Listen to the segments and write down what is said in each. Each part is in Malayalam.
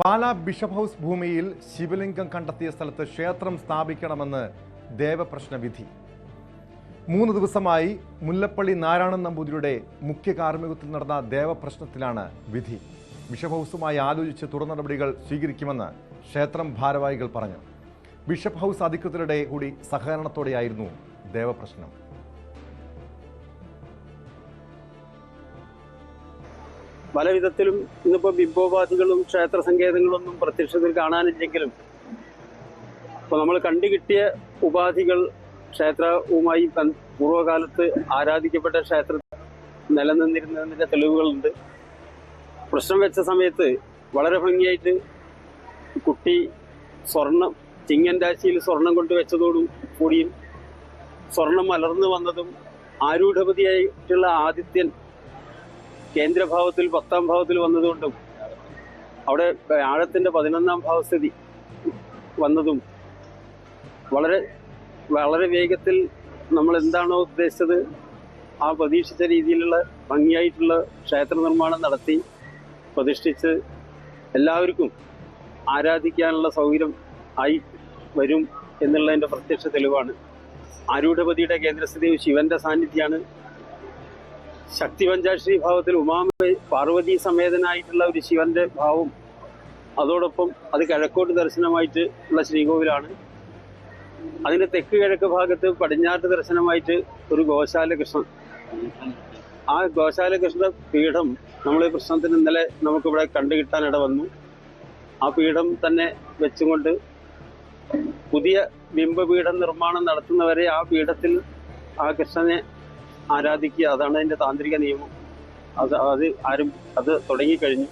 പാലാ ബിഷപ്പ് ഹൗസ് ഭൂമിയിൽ ശിവലിംഗം കണ്ടെത്തിയ സ്ഥലത്ത് ക്ഷേത്രം സ്ഥാപിക്കണമെന്ന് ദേവപ്രശ്ന വിധി. മൂന്ന് ദിവസമായി മുല്ലപ്പള്ളി നാരായണൻ നമ്പൂതിരിയുടെ മുഖ്യ കാർമ്മികത്തിൽ നടന്ന ദേവപ്രശ്നത്തിലാണ് വിധി. ബിഷപ്പ് ഹൗസുമായി ആലോചിച്ച് തുടർ നടപടികൾ സ്വീകരിക്കുമെന്ന് ക്ഷേത്രം ഭാരവാഹികൾ പറഞ്ഞു. ബിഷപ്പ് ഹൗസ് അധികൃതരുടെ കൂടി സഹകരണത്തോടെയായിരുന്നു ദേവപ്രശ്നം. പല വിധത്തിലും ഇന്നിപ്പോ ബിംബോപാധികളും ക്ഷേത്ര സങ്കേതങ്ങളൊന്നും പ്രത്യക്ഷത്തിൽ കാണാനില്ലെങ്കിലും ഇപ്പൊ നമ്മൾ കണ്ടുകിട്ടിയ ഉപാധികൾ ക്ഷേത്രവുമായി പൂർവകാലത്ത് ആരാധിക്കപ്പെട്ട ക്ഷേത്ര നിലനിന്നിരുന്നതിന്റെ തെളിവുകളുണ്ട്. പ്രശ്നം വെച്ച സമയത്ത് വളരെ ഭംഗിയായിട്ട് കുട്ടി സ്വർണം ചിങ്ങൻ രാശിയിൽ സ്വർണം കൊണ്ട് വെച്ചതോടും കൂടിയും സ്വർണം മലർന്നു വന്നതും ആരൂഢപതിയായിട്ടുള്ള ആദിത്യൻ കേന്ദ്രഭാവത്തിൽ പത്താം ഭാവത്തിൽ വന്നതുകൊണ്ടും അവിടെ ആഴത്തിന്റെ പതിനൊന്നാം ഭാവസ്ഥിതി വന്നതും വളരെ വളരെ വേഗത്തിൽ നമ്മൾ എന്താണോ ഉദ്ദേശിച്ചത് ആ പ്രതീക്ഷിച്ച രീതിയിലുള്ള ഭംഗിയായിട്ടുള്ള ക്ഷേത്ര നിർമ്മാണം നടത്തി പ്രതിഷ്ഠിച്ച് എല്ലാവർക്കും ആരാധിക്കാനുള്ള സൗകര്യം ആയി വരും എന്നുള്ളതിന്റെ പ്രത്യക്ഷ തെളിവാണ്. ആരൂഢപതിയുടെ കേന്ദ്രസ്ഥിതി ശിവന്റെ സാന്നിധ്യമാണ് ശക്തി പഞ്ചാശ്രീ ഭാവത്തിൽ ഉമാമ പാർവതി സമേതനായിട്ടുള്ള ഒരു ശിവന്റെ ഭാവം. അതോടൊപ്പം അത് കിഴക്കോട്ട് ദർശനമായിട്ട് ഉള്ള ശ്രീകോവിലാണ്. അതിന്റെ തെക്ക് കിഴക്ക് ഭാഗത്ത് പടിഞ്ഞാറ്റ് ദർശനമായിട്ട് ഒരു ഗോശാല കൃഷ്ണൻ ആ ഗോശാല കൃഷ്ണ പീഠം നമ്മൾ പ്രശ്നത്തിന് ഇന്നലെ നമുക്കിവിടെ കണ്ടുകിട്ടാനിട വന്നു. ആ പീഠം തന്നെ വെച്ചുകൊണ്ട് പുതിയ ബിംബപീഠ നിർമ്മാണം നടത്തുന്നവരെ ആ പീഠത്തിൽ ആ കൃഷ്ണനെ ആരാധിക്കുക അതാണ് അതിന്റെ താന്ത്രിക നിയമം. അത് അത് ആരും അത് തുടങ്ങിക്കഴിഞ്ഞു.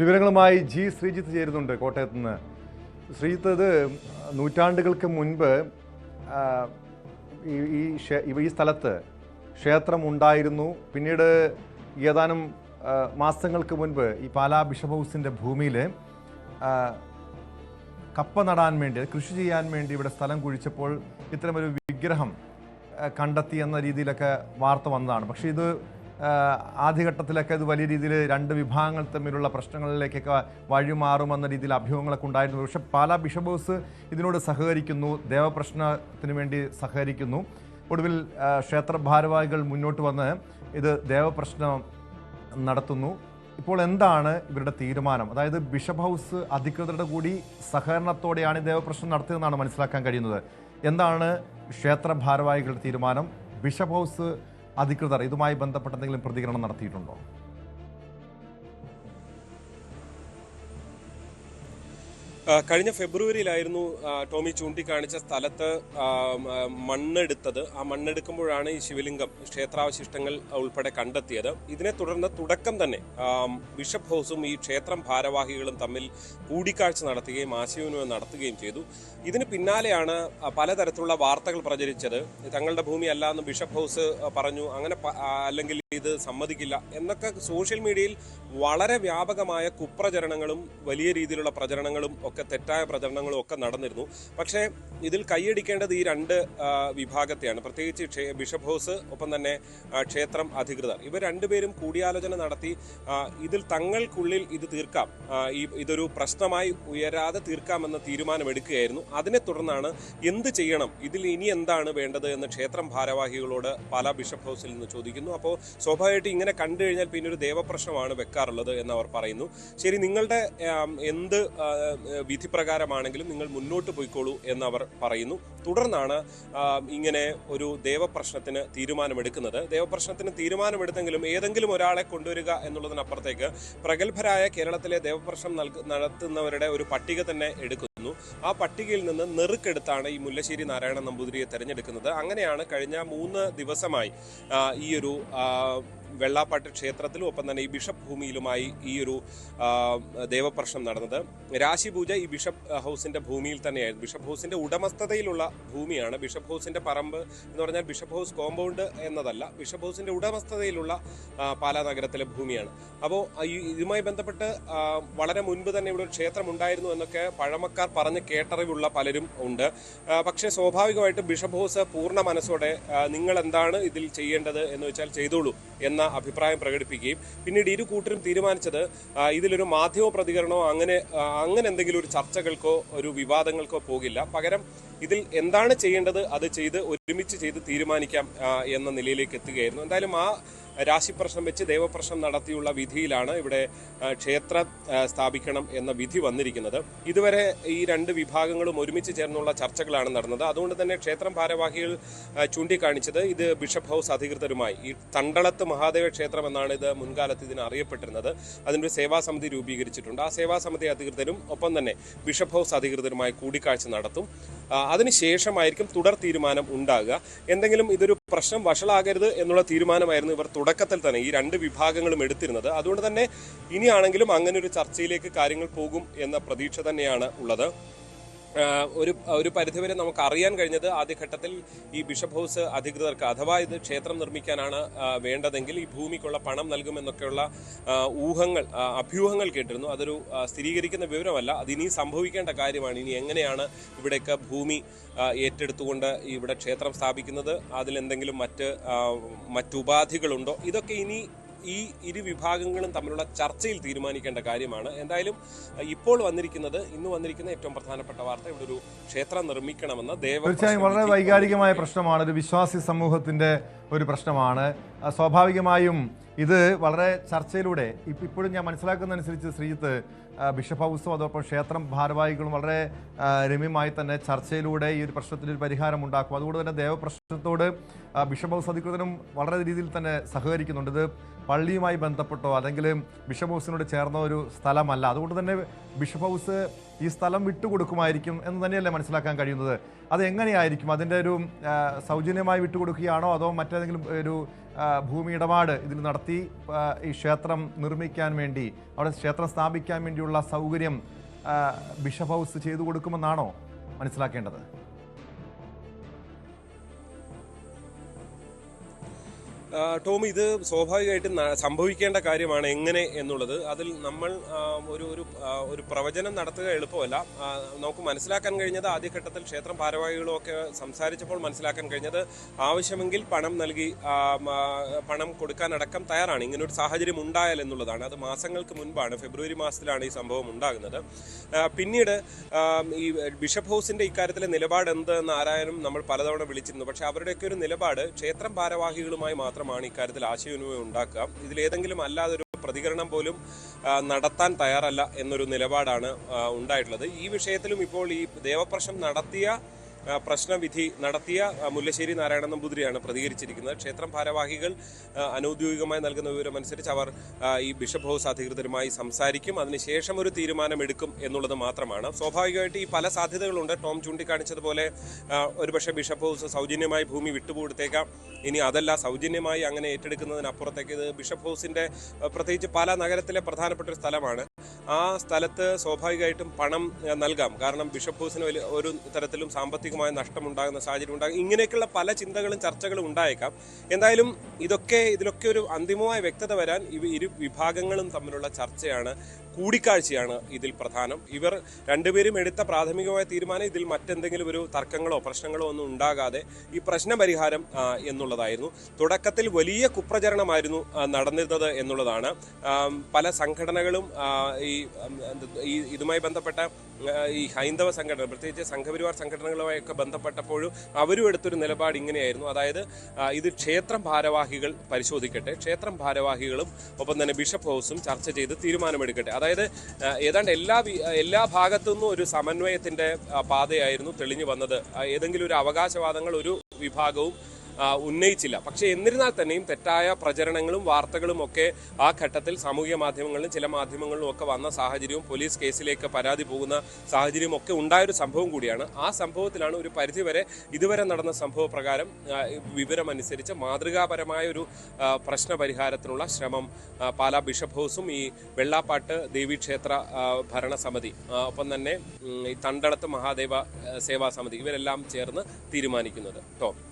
വിവരങ്ങളുമായി ജി ശ്രീജിത്ത് ചേരുന്നുണ്ട് കോട്ടയത്ത് നിന്ന്. ശ്രീജിത്ത് ഇത് നൂറ്റാണ്ടുകൾക്ക് മുൻപ് ഈ ഈ സ്ഥലത്ത് ക്ഷേത്രം ഉണ്ടായിരുന്നു. പിന്നീട് ഏതാനും മാസങ്ങൾക്ക് മുൻപ് ഈ പാലാ ബിഷപ്പ് ഹൗസിന്റെ ഭൂമിയിൽ കപ്പ നടാൻ വേണ്ടി കൃഷി ചെയ്യാൻ വേണ്ടി ഇവിടെ സ്ഥലം കുഴിച്ചപ്പോൾ ഇത്തരമൊരു വിഗ്രഹം കണ്ടെത്തി എന്ന രീതിയിലൊക്കെ വാർത്ത വന്നതാണ്. പക്ഷേ ഇത് ആദ്യഘട്ടത്തിലൊക്കെ ഇത് വലിയ രീതിയിൽ രണ്ട് വിഭാഗങ്ങൾ തമ്മിലുള്ള പ്രശ്നങ്ങളിലേക്കൊക്കെ വഴിമാറുമെന്ന രീതിയിൽ അഭ്യൂഹങ്ങളൊക്കെ ഉണ്ടായിരുന്നു. പക്ഷെ പാലാ ബിഷപ്പ് ഹൗസ് ഇതിനോട് സഹകരിക്കുന്നു ദേവപ്രശ്നത്തിന് വേണ്ടി സഹകരിക്കുന്നു. ഒടുവിൽ ക്ഷേത്ര ഭാരവാഹികൾ മുന്നോട്ട് വന്ന് ഇത് ദേവപ്രശ്നം നടത്തുന്നു. ഇപ്പോൾ എന്താണ് ഇവരുടെ തീരുമാനം? അതായത് ബിഷപ്പ് ഹൗസ് അധികൃതരുടെ കൂടി സഹകരണത്തോടെയാണ് ഈ ദേവപ്രശ്നം നടത്തിയതെന്നാണ് മനസ്സിലാക്കാൻ കഴിയുന്നത്. എന്താണ് ക്ഷേത്ര ഭാരവാഹികളുടെ തീരുമാനം? ബിഷപ്പ് ഹൗസ് അധികൃതർ ഇതുമായി ബന്ധപ്പെട്ട എന്തെങ്കിലും പ്രതികരണം നടത്തിയിട്ടുണ്ടോ? കഴിഞ്ഞ ഫെബ്രുവരിയിലായിരുന്നു ടോമി ചൂണ്ടിക്കാണിച്ച സ്ഥലത്ത് മണ്ണെടുത്തത്. ആ മണ്ണെടുക്കുമ്പോഴാണ് ഈ ശിവലിംഗം ക്ഷേത്രാവശിഷ്ടങ്ങൾ ഉൾപ്പെടെ കണ്ടെത്തിയത്. ഇതിനെ തുടർന്ന് തുടക്കം തന്നെ ബിഷപ്പ് ഹൗസും ഈ ക്ഷേത്രം ഭാരവാഹികളും തമ്മിൽ കൂടിക്കാഴ്ച നടത്തുകയും ആശയവിനിമയം നടത്തുകയും ചെയ്തു. ഇതിന് പിന്നാലെയാണ് പലതരത്തിലുള്ള വാർത്തകൾ പ്രചരിച്ചത്. തങ്ങളുടെ ഭൂമി അല്ല എന്ന് ബിഷപ്പ് ഹൗസ് പറഞ്ഞു. അങ്ങനെ അല്ലെങ്കിൽ ഇത് സമ്മതിക്കില്ല എന്നൊക്കെ സോഷ്യൽ മീഡിയയിൽ വളരെ വ്യാപകമായ കുപ്രചരണങ്ങളും വലിയ രീതിയിലുള്ള പ്രചരണങ്ങളും ഒക്കെ തെറ്റായ പ്രചരണങ്ങളും ഒക്കെ നടന്നിരുന്നു. പക്ഷേ ഇതിൽ കൈയടിക്കേണ്ടത് ഈ രണ്ട് വിഭാഗത്തെയാണ്. പ്രത്യേകിച്ച് ബിഷപ്പ് ഹൗസ് ഒപ്പം തന്നെ ക്ഷേത്രം അധികൃതർ. ഇവർ രണ്ടുപേരും കൂടിയാലോചന നടത്തി ഇതിൽ തങ്ങൾക്കുള്ളിൽ ഇത് തീർക്കാം. ഈ ഇതൊരു പ്രശ്നമായി ഉയരാതെ തീർക്കാമെന്ന തീരുമാനമെടുക്കുകയായിരുന്നു. അതിനെ തുടർന്നാണ് എന്ത് ചെയ്യണം? ഇതിൽ ഇനി എന്താണ് വേണ്ടത് എന്ന് ക്ഷേത്രം ഭാരവാഹികളോട് പല ബിഷപ്പ് ഹൗസിൽ നിന്ന് ചോദിക്കുന്നു. അപ്പോൾ സ്വാഭാവികമായിട്ട് ഇങ്ങനെ കണ്ടു കഴിഞ്ഞാൽ പിന്നെ ഒരു ദേവപ്രശ്നമാണ് വെക്കാറുള്ളത് എന്ന് അവർ പറയുന്നു. ശരി നിങ്ങളുടെ എന്ത് വിധിപ്രകാരമാണെങ്കിലും വിധി പ്രകാരമാണെങ്കിലും നിങ്ങൾ മുന്നോട്ട് പോയിക്കോളൂ എന്ന് അവർ പറയുന്നു. തുടർന്നാണ് ഇങ്ങനെ ഒരു ദേവപ്രശ്നത്തിന് തീരുമാനമെടുക്കുന്നത്. ദേവപ്രശ്നത്തിന് തീരുമാനമെടുത്തെങ്കിലും ഏതെങ്കിലും ഒരാളെ കൊണ്ടുവരിക എന്നുള്ളതിനപ്പുറത്തേക്ക് പ്രഗത്ഭരായ കേരളത്തിലെ ദേവപ്രശ്നം നടത്തുന്നവരുടെ ഒരു പട്ടിക തന്നെ എടുക്കുന്നു. ആ പട്ടികയിൽ നിന്ന് നെറുക്കെടുത്താണ് ഈ മുല്ലശ്ശേരി നാരായണ നമ്പൂതിരിയെ തെരഞ്ഞെടുക്കുന്നത്. അങ്ങനെയാണ് കഴിഞ്ഞ മൂന്ന് ദിവസമായി ഈ ഒരു വെള്ളാപ്പാട്ട് ക്ഷേത്രത്തിലും ഒപ്പം തന്നെ ഈ ബിഷപ്പ് ഭൂമിയിലുമായി ഈ ഒരു ദേവപ്രശ്നം നടന്നത്. രാശിപൂജ ഈ ബിഷപ്പ് ഹൗസിന്റെ ഭൂമിയിൽ തന്നെയായിരുന്നു. ബിഷപ്പ് ഹൗസിന്റെ ഉടമസ്ഥതയിലുള്ള ഭൂമിയാണ്. ബിഷപ്പ് ഹൗസിന്റെ പറമ്പ് എന്ന് പറഞ്ഞാൽ ബിഷപ്പ് ഹൗസ് കോമ്പൗണ്ട് എന്നതല്ല. ബിഷപ്പ് ഹൗസിന്റെ ഉടമസ്ഥതയിലുള്ള പാലാ നഗരത്തിലെ ഭൂമിയാണ്. അപ്പോൾ ഇതുമായി ബന്ധപ്പെട്ട് വളരെ മുൻപ് തന്നെ ഇവിടെ ഒരു ക്ഷേത്രം ഉണ്ടായിരുന്നു എന്നൊക്കെ പഴമക്കാർ പറഞ്ഞ് കേട്ടറിവുള്ള പലരും ഉണ്ട്. പക്ഷേ സ്വാഭാവികമായിട്ടും ബിഷപ്പ് ഹൗസ് പൂർണ മനസ്സോടെ നിങ്ങൾ എന്താണ് ഇതിൽ ചെയ്യേണ്ടത് എന്ന് വെച്ചാൽ ചെയ്തോളൂ എന്ന അഭിപ്രായം പ്രകടിപ്പിക്കുകയും പിന്നീട് ഇരു കൂട്ടരും തീരുമാനിച്ചത് ഇതിലൊരു മാധ്യമ പ്രതികരണമോ അങ്ങനെ അങ്ങനെ എന്തെങ്കിലും ഒരു ചർച്ചകൾക്കോ ഒരു വിവാദങ്ങൾക്കോ പോകില്ല. പകരം ഇതിൽ എന്താണ് ചെയ്യേണ്ടത് അത് ചെയ്ത് ഒരുമിച്ച് ചെയ്ത് തീരുമാനിക്കാം എന്ന നിലയിലേക്ക് എത്തുകയായിരുന്നു. എന്തായാലും ആ രാശിപ്രശ്നം വെച്ച് ദേവപ്രശ്നം നടത്തിയുള്ള വിധിയിലാണ് ഇവിടെ ക്ഷേത്ര സ്ഥാപിക്കണം എന്ന വിധി വന്നിരിക്കുന്നത്. ഇതുവരെ ഈ രണ്ട് വിഭാഗങ്ങളും ഒരുമിച്ച് ചേർന്നുള്ള ചർച്ചകളാണ് നടന്നത്. അതുകൊണ്ട് തന്നെ ക്ഷേത്രം ഭാരവാഹികൾ ചൂണ്ടിക്കാണിച്ചത് ഇത് ബിഷപ്പ് ഹൗസ് അധികൃതരുമായി. ഈ തണ്ടളത്ത് മഹാദേവ ക്ഷേത്രം എന്നാണ് ഇത് മുൻകാലത്ത് ഇതിന് അറിയപ്പെട്ടിരുന്നത്. അതിന്റെ ഒരു സേവാ സമിതി രൂപീകരിച്ചിട്ടുണ്ട്. ആ സേവാ സമിതി അധികൃതരും ഒപ്പം തന്നെ ബിഷപ്പ് ഹൗസ് അധികൃതരുമായി കൂടിക്കാഴ്ച നടത്തും. അതിനുശേഷമായിരിക്കും തുടർ തീരുമാനം ഉണ്ടാകുക. എന്തെങ്കിലും ഇതൊരു പ്രശ്നം വഷളാകരുത് എന്നുള്ള തീരുമാനമായിരുന്നു ഇവർ തുടക്കത്തിൽ തന്നെ ഈ രണ്ട് വിഭാഗങ്ങളും എടുത്തിരുന്നത്. അതുകൊണ്ട് തന്നെ ഇനിയാണെങ്കിലും അങ്ങനെ ഒരു ചർച്ചയിലേക്ക് കാര്യങ്ങൾ പോകും എന്ന പ്രതീക്ഷ തന്നെയാണ് ഉള്ളത്. ഒരു ഒരു പരിധിവരെ നമുക്ക് അറിയാൻ കഴിഞ്ഞത് ആദ്യഘട്ടത്തിൽ ഈ ബിഷപ്പ് ഹൗസ് അധികൃതർക്ക് അഥവാ ഇത് ക്ഷേത്രം നിർമ്മിക്കാനാണ് വേണ്ടതെങ്കിൽ ഈ ഭൂമിക്കുള്ള പണം നൽകുമെന്നൊക്കെയുള്ള ഊഹങ്ങൾ അഭ്യൂഹങ്ങൾ കേട്ടിരുന്നു. അതൊരു സ്ഥിരീകരിക്കുന്ന വിവരമല്ല. അതിനി സംഭവിക്കേണ്ട കാര്യമാണ്. ഇനി എങ്ങനെയാണ് ഇവിടെയൊക്കെ ഭൂമി ഏറ്റെടുത്തുകൊണ്ട് ഇവിടെ ക്ഷേത്രം സ്ഥാപിക്കുന്നത്? അതിലെന്തെങ്കിലും മറ്റ് മറ്റുപാധികളുണ്ടോ ഇതൊക്കെ ഇനി ഈ ഇരു വിഭാഗങ്ങളും തമ്മിലുള്ള ചർച്ചയിൽ തീരുമാനിക്കേണ്ട കാര്യമാണ്. എന്തായാലും ഇപ്പോൾ വന്നിരിക്കുന്നത് ഇന്ന് വന്നിരിക്കുന്ന ഏറ്റവും പ്രധാനപ്പെട്ട വാർത്ത ഇവിടെ ഒരു ക്ഷേത്രം നിർമ്മിക്കണമെന്ന് ദേവ തീർച്ചയായും വളരെ വൈകാരികമായ പ്രശ്നമാണ്. ഒരു വിശ്വാസി സമൂഹത്തിന്റെ ഒരു പ്രശ്നമാണ്. സ്വാഭാവികമായും ഇത് വളരെ ചർച്ചയിലൂടെ ഇപ്പോഴും ഞാൻ മനസ്സിലാക്കുന്നതനുസരിച്ച് ശ്രീജിത്ത് ബിഷപ്പ് ഹൗസും അതോടൊപ്പം ക്ഷേത്രം ഭാരവാഹികളും വളരെ രമ്യമായി തന്നെ ചർച്ചയിലൂടെ ഈ ഒരു പ്രശ്നത്തിന് ഒരു പരിഹാരം ഉണ്ടാക്കും. അതുകൊണ്ട് തന്നെ ദേവപ്രശ്നത്തോട് ബിഷപ്പ് ഹൗസ് അധികൃതരും വളരെ രീതിയിൽ തന്നെ സഹകരിക്കുന്നുണ്ട്. ഇത് പള്ളിയുമായി ബന്ധപ്പെട്ടോ അല്ലെങ്കിൽ ബിഷപ്പ് ഹൗസിനോട് ചേർന്ന ഒരു സ്ഥലമല്ല. അതുകൊണ്ട് തന്നെ ബിഷപ്പ് ഹൗസ് ഈ സ്ഥലം വിട്ടുകൊടുക്കുമായിരിക്കും എന്ന് തന്നെയല്ലേ മനസ്സിലാക്കാൻ കഴിയുന്നത്. അത് എങ്ങനെയായിരിക്കും? അതിന്റെ ഒരു സൗജന്യമായി വിട്ടുകൊടുക്കുകയാണോ അതോ മറ്റേതെങ്കിലും ഒരു ഭൂമി ഇടപാട് ഇതിൽ നടത്തി ഈ ക്ഷേത്രം നിർമ്മിക്കാൻ വേണ്ടി അവിടെ ക്ഷേത്രം സ്ഥാപിക്കാൻ വേണ്ടിയുള്ള സൗകര്യം ബിഷപ്പ് ഹൗസ് ചെയ്തു കൊടുക്കുമെന്നാണോ മനസ്സിലാക്കേണ്ടത്? ടോം ഇത് സ്വാഭാവികമായിട്ടും സംഭവിക്കേണ്ട കാര്യമാണ് എങ്ങനെ എന്നുള്ളത്. അതിൽ നമ്മൾ ഒരു ഒരു ഒരു പ്രവചനം നടത്തുക എളുപ്പമല്ല. നമുക്ക് മനസ്സിലാക്കാൻ കഴിഞ്ഞത് ആദ്യഘട്ടത്തിൽ ക്ഷേത്രം ഭാരവാഹികളും ഒക്കെ സംസാരിച്ചപ്പോൾ മനസ്സിലാക്കാൻ കഴിഞ്ഞത് ആവശ്യമെങ്കിൽ പണം നൽകി പണം കൊടുക്കാനടക്കം തയ്യാറാണ്. ഇങ്ങനെ ഒരു സാഹചര്യം ഉണ്ടായാൽ എന്നുള്ളതാണ്. അത് മാസങ്ങൾക്ക് മുൻപാണ് ഫെബ്രുവരി മാസത്തിലാണ് ഈ സംഭവം ഉണ്ടാകുന്നത്. പിന്നീട് ഈ ബിഷപ്പ് ഹൗസിന്റെ ഇക്കാര്യത്തിലെ നിലപാട് എന്ത് എന്ന് ആരായാലും നമ്മൾ പലതവണ വിളിച്ചിരുന്നു. പക്ഷേ അവരുടെയൊക്കെ ഒരു നിലപാട് ക്ഷേത്രം ഭാരവാഹികളുമായി മാത്രമാണ് ഇക്കാര്യത്തിൽ ആശയവിനിമയം ഉണ്ടാക്കുക. ഇതിലേതെങ്കിലും അല്ലാതെ ഒരു പ്രതികരണം പോലും നടത്താൻ തയ്യാറല്ല എന്നൊരു നിലപാടാണ് ഉണ്ടായിട്ടുള്ളത്. ഈ വിഷയത്തിലും ഇപ്പോൾ ഈ ദേവപ്രശ്നം നടത്തിയ പ്രശ്നവിധി നടത്തിയ മുല്ലശ്ശേരി നാരായണ നമ്പൂതിരിയാണ് പ്രതികരിച്ചിരിക്കുന്നത്. ക്ഷേത്രം ഭാരവാഹികൾ അനൌദ്യോഗികമായി നൽകുന്ന വിവരമനുസരിച്ച് അവർ ഈ ബിഷപ്പ് ഹൗസ് അധികൃതരുമായി സംസാരിക്കും. അതിനുശേഷം ഒരു തീരുമാനമെടുക്കും എന്നുള്ളത് മാത്രമാണ്. സ്വാഭാവികമായിട്ട് ഈ പല സാധ്യതകളുണ്ട്. ടോം ചൂണ്ടിക്കാണിച്ചതുപോലെ ഒരുപക്ഷെ ബിഷപ്പ് ഹൗസ് സൗജന്യമായി ഭൂമി വിട്ടുകൊടുത്തേക്കാം. ഇനി അതല്ല സൗജന്യമായി അങ്ങനെ ഏറ്റെടുക്കുന്നതിനപ്പുറത്തേക്ക് ഇത് ബിഷപ്പ് ഹൗസിന്റെ പ്രത്യേകിച്ച് പല നഗരത്തിലെ പ്രധാനപ്പെട്ട ഒരു സ്ഥലമാണ്. ആ സ്ഥലത്ത് സ്വാഭാവികമായിട്ടും പണം നൽകാം. കാരണം ബിഷപ്പ് ഹൗസിന് വലിയ ഒരു തരത്തിലും സാമ്പത്തികമായ നഷ്ടമുണ്ടാകുന്ന സാഹചര്യം ഉണ്ടാകും. ഇങ്ങനെയൊക്കെയുള്ള പല ചിന്തകളും ചർച്ചകളും ഉണ്ടായേക്കാം. എന്തായാലും ഇതൊക്കെ ഇതിലൊക്കെ ഒരു അന്തിമമായ വ്യക്തത വരാൻ ഇരു വിഭാഗങ്ങളും തമ്മിലുള്ള ചർച്ചയാണ് കൂടിക്കാഴ്ചയാണ് ഇതിൽ പ്രധാനം. ഇവർ രണ്ടുപേരും എടുത്ത പ്രാഥമികമായ തീരുമാനം ഇതിൽ മറ്റെന്തെങ്കിലും ഒരു തർക്കങ്ങളോ പ്രശ്നങ്ങളോ ഒന്നും ഉണ്ടാകാതെ ഈ പ്രശ്ന പരിഹാരം എന്നുള്ളതായിരുന്നു. തുടക്കത്തിൽ വലിയ കുപ്രചരണമായിരുന്നു നടന്നിരുന്നത് എന്നുള്ളതാണ്. പല സംഘടനകളും ഈ ഇതുമായി ബന്ധപ്പെട്ട ഈ ഹൈന്ദവ സംഘടന പ്രത്യേകിച്ച് സംഘപരിവാർ സംഘടനകളുമായൊക്കെ ബന്ധപ്പെട്ടപ്പോഴും അവരും എടുത്തൊരു നിലപാട് ഇങ്ങനെയായിരുന്നു. അതായത് ഇത് ക്ഷേത്രം ഭാരവാഹികൾ പരിശോധിക്കട്ടെ ക്ഷേത്രം ഭാരവാഹികളും ഒപ്പം തന്നെ ബിഷപ്പ് ഹൗസും ചർച്ച ചെയ്ത് തീരുമാനമെടുക്കട്ടെ. അതായത് ഏതാണ്ട് എല്ലാ എല്ലാ ഭാഗത്തു നിന്നും ഒരു സമന്വയത്തിന്റെ പാതയായിരുന്നു തെളിഞ്ഞു വന്നത്. ഏതെങ്കിലും ഒരു അവകാശവാദങ്ങൾ ഒരു വിഭാഗവും ഉന്നയിച്ചില്ല. പക്ഷേ എന്നിരുന്നാൽ തന്നെയും തെറ്റായ പ്രചരണങ്ങളും വാർത്തകളും ഒക്കെ ആ ഘട്ടത്തിൽ സാമൂഹ്യ മാധ്യമങ്ങളിലും ചില മാധ്യമങ്ങളിലും ഒക്കെ വന്ന സാഹചര്യവും പോലീസ് കേസിലേക്ക് പരാതി പോകുന്ന സാഹചര്യവും ഒക്കെ ഉണ്ടായൊരു സംഭവം കൂടിയാണ്. ആ സംഭവത്തിലാണ് ഒരു പരിധിവരെ ഇതുവരെ നടന്ന സംഭവ പ്രകാരം വിവരമനുസരിച്ച് മാതൃകാപരമായ ഒരു പ്രശ്ന പരിഹാരത്തിനുള്ള ശ്രമം പാലാ ബിഷപ്പ് ഹൗസും ഈ വെള്ളാപ്പാട്ട് ദേവീക്ഷേത്ര ഭരണസമിതി ഒപ്പം തന്നെ ഈ തണ്ടടത്ത് മഹാദേവ സേവാ സമിതി ഇവരെല്ലാം ചേർന്ന് തീരുമാനിക്കുന്നത്. ടോം.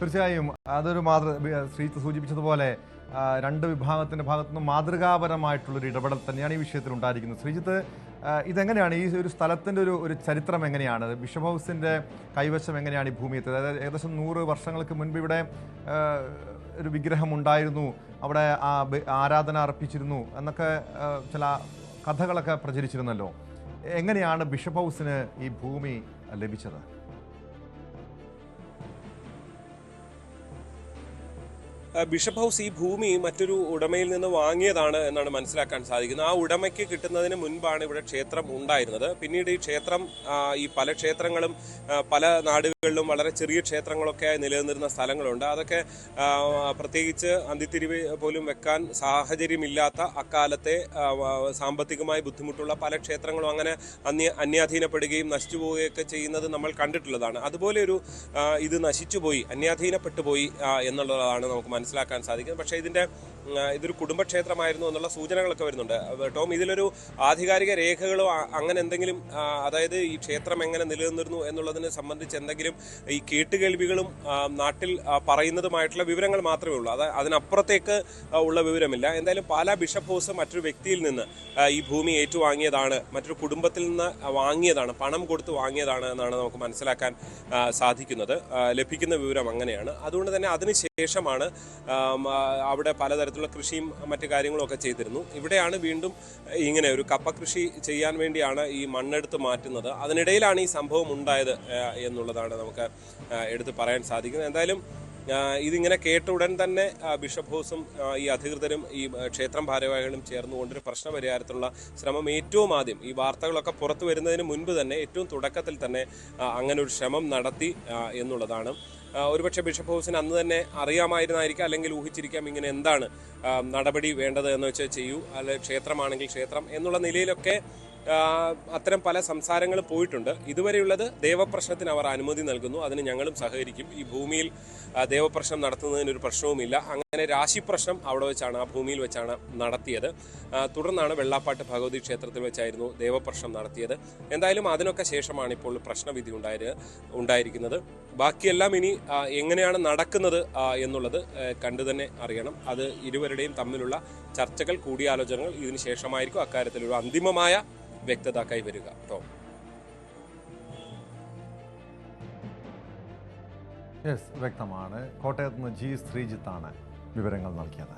തീർച്ചയായും അതൊരു മാതൃ ശ്രീ സൂചിപ്പിച്ചതുപോലെ രണ്ട് വിഭാഗത്തിന്റെ ഭാഗത്തു നിന്നും മാതൃകാപരമായിട്ടുള്ളൊരു ഇടപെടൽ തന്നെയാണ് ഈ വിഷയത്തിൽ ഉണ്ടായിരിക്കുന്നത്. ശ്രീജിത്ത് ഇതെങ്ങനെയാണ്? ഈ ഒരു സ്ഥലത്തിന്റെ ഒരു ഒരു ചരിത്രം എങ്ങനെയാണ്? ബിഷപ്പ് ഹൗസിന്റെ കൈവശം എങ്ങനെയാണ് ഈ ഭൂമി എത്തിയത് അതായത് ഏകദേശം നൂറ് വർഷങ്ങൾക്ക് മുൻപ് ഇവിടെ ഒരു വിഗ്രഹം ഉണ്ടായിരുന്നു. അവിടെ ആ ആരാധന അർപ്പിച്ചിരുന്നു എന്നൊക്കെ ചില കഥകളൊക്കെ പ്രചരിച്ചിരുന്നല്ലോ. എങ്ങനെയാണ് ബിഷപ്പ് ഹൗസിന് ഈ ഭൂമി ലഭിച്ചത്? ബിഷപ്പ് ഹൗസ് ഈ ഭൂമി മറ്റൊരു ഉടമയിൽ നിന്ന് വാങ്ങിയതാണ് എന്നാണ് മനസ്സിലാക്കാൻ സാധിക്കുന്നത്. ആ ഉടമയ്ക്ക് കിട്ടുന്നതിന് മുൻപാണ് ഇവിടെ ക്ഷേത്രം ഉണ്ടായിരുന്നത്. പിന്നീട് ഈ ക്ഷേത്രം ഈ പല ക്ഷേത്രങ്ങളും പല നാടുകളിലും വളരെ ചെറിയ ക്ഷേത്രങ്ങളൊക്കെ നിലനിന്നിരുന്ന സ്ഥലങ്ങളുണ്ട്. അതൊക്കെ പ്രത്യേകിച്ച് അന്തിത്തിരിവ് പോലും വെക്കാൻ സാഹചര്യമില്ലാത്ത അക്കാലത്തെ സാമ്പത്തികമായി ബുദ്ധിമുട്ടുള്ള പല ക്ഷേത്രങ്ങളും അങ്ങനെ അന്യ അന്യാധീനപ്പെടുകയും നശിച്ചു പോവുകയൊക്കെ ചെയ്യുന്നത് നമ്മൾ കണ്ടിട്ടുള്ളതാണ്. അതുപോലെ ഒരു ഇത് നശിച്ചുപോയി അന്യാധീനപ്പെട്ടു പോയി എന്നുള്ളതാണ് നമുക്ക് മനസ്സിലാക്കാൻ സാധിക്കുന്നത്. പക്ഷേ ആ, ഇതൊരു കുടുംബക്ഷേത്രമായിരുന്നു എന്നുള്ള സൂചനകളൊക്കെ വരുന്നുണ്ട്. ടോം ഇതിലൊരു ആധികാരിക രേഖകളോ അങ്ങനെ എന്തെങ്കിലും അതായത് ഈ ക്ഷേത്രം എങ്ങനെ നിലനിന്നിരുന്നു എന്നുള്ളതിനെ സംബന്ധിച്ച് എന്തെങ്കിലും ഈ കേട്ടുകേൾവികളും നാട്ടിൽ പറയുന്നതുമായിട്ടുള്ള വിവരങ്ങൾ മാത്രമേ ഉള്ളൂ. അത് അതിനപ്പുറത്തേക്ക് ഉള്ള വിവരമില്ല. എന്തായാലും പാലാ ബിഷപ്പ് ഹൗസ് മറ്റൊരു വ്യക്തിയിൽ നിന്ന് ഈ ഭൂമി ഏറ്റുവാങ്ങിയതാണ് മറ്റൊരു കുടുംബത്തിൽ നിന്ന് വാങ്ങിയതാണ് പണം കൊടുത്ത് വാങ്ങിയതാണ് എന്നാണ് നമുക്ക് മനസ്സിലാക്കാൻ സാധിക്കുന്നത്. ലഭിക്കുന്ന വിവരം അങ്ങനെയാണ്. അതുകൊണ്ട് തന്നെ അതിനുശേഷമാണ് അവിടെ ആ, പലതരത്തിലുള്ള കൃഷിയും മറ്റു കാര്യങ്ങളൊക്കെ ചെയ്തിരുന്നു. ഇവിടെയാണ് വീണ്ടും ഇങ്ങനെ ഒരു കപ്പ കൃഷി ചെയ്യാൻ വേണ്ടിയാണ് ഈ മണ്ണെടുത്ത് മാറ്റുന്നത്. അതിനിടയിലാണ് ഈ സംഭവം ഉണ്ടായത് എന്നുള്ളതാണ് നമുക്ക് എടുത്തു പറയാൻ സാധിക്കുന്നത്. എന്തായാലും ഇതിങ്ങനെ കേട്ട ഉടൻ തന്നെ ബിഷപ്പ് ഹൗസും ഈ അധികൃതരും ഈ ക്ഷേത്രം ഭാരവാഹികളും ചേർന്നുകൊണ്ടൊരു പ്രശ്ന പരിഹാരത്തിനുള്ള ശ്രമം ഏറ്റവും ആദ്യം ഈ വാർത്തകളൊക്കെ പുറത്തു വരുന്നതിന് മുൻപ് തന്നെ ഏറ്റവും തുടക്കത്തിൽ തന്നെ അങ്ങനെ ഒരു ശ്രമം നടത്തി എന്നുള്ളതാണ്. ഒരുപക്ഷെ ബിഷപ്പ് ഹൗസിന് അന്ന് തന്നെ അറിയാമായിരുന്നായിരിക്കാം അല്ലെങ്കിൽ ഊഹിച്ചിരിക്കാം ഇങ്ങനെ എന്താണ് നടപടി വേണ്ടത് എന്ന് വെച്ചാൽ ചെയ്യൂ അല്ലെ ക്ഷേത്രമാണെങ്കിൽ ക്ഷേത്രം എന്നുള്ള നിലയിലൊക്കെ അത്തരം പല സംസാരങ്ങൾ പോയിട്ടുണ്ട്. ഇതുവരെയുള്ളത് ദേവപ്രശ്നത്തിന് അവർ അനുമതി നൽകുന്നു. അതിന് ഞങ്ങളും സഹകരിക്കും. ഈ ഭൂമിയിൽ ദേവപ്രശ്നം നടത്തുന്നതിന് ഒരു പ്രശ്നവുമില്ല. അങ്ങനെ രാശി പ്രശ്നം അവിടെ വെച്ചാണ് ആ ഭൂമിയിൽ വെച്ചാണ് നടത്തിയത്. തുടർന്നാണ് വെള്ളാപ്പാട്ട് ഭഗവതി ക്ഷേത്രത്തിൽ വെച്ചായിരുന്നു ദേവപ്രശ്നം നടത്തിയത്. എന്തായാലും അതിനൊക്കെ ശേഷമാണ് ഇപ്പോൾ പ്രശ്നവിധി ഉണ്ടായത് ഉണ്ടായിരിക്കുന്നത്. ബാക്കിയെല്ലാം ഇനി എങ്ങനെയാണ് നടക്കുന്നത് എന്നുള്ളത് കണ്ടു തന്നെ അറിയണം. അത് ഇരുവരുടെയും തമ്മിലുള്ള ചർച്ചകൾ കൂടിയാലോചനകൾ ഇതിന് ശേഷമായിരിക്കും. അക്കാര്യത്തിൽ ഒരു അന്തിമമായ വ്യക്തത കൈവരിക ടോം വ്യക്തമാണ്. കോട്ടയത്ത് നിന്ന് ജി ശ്രീജിത്താണ് വിവരങ്ങൾ നൽകിയത്.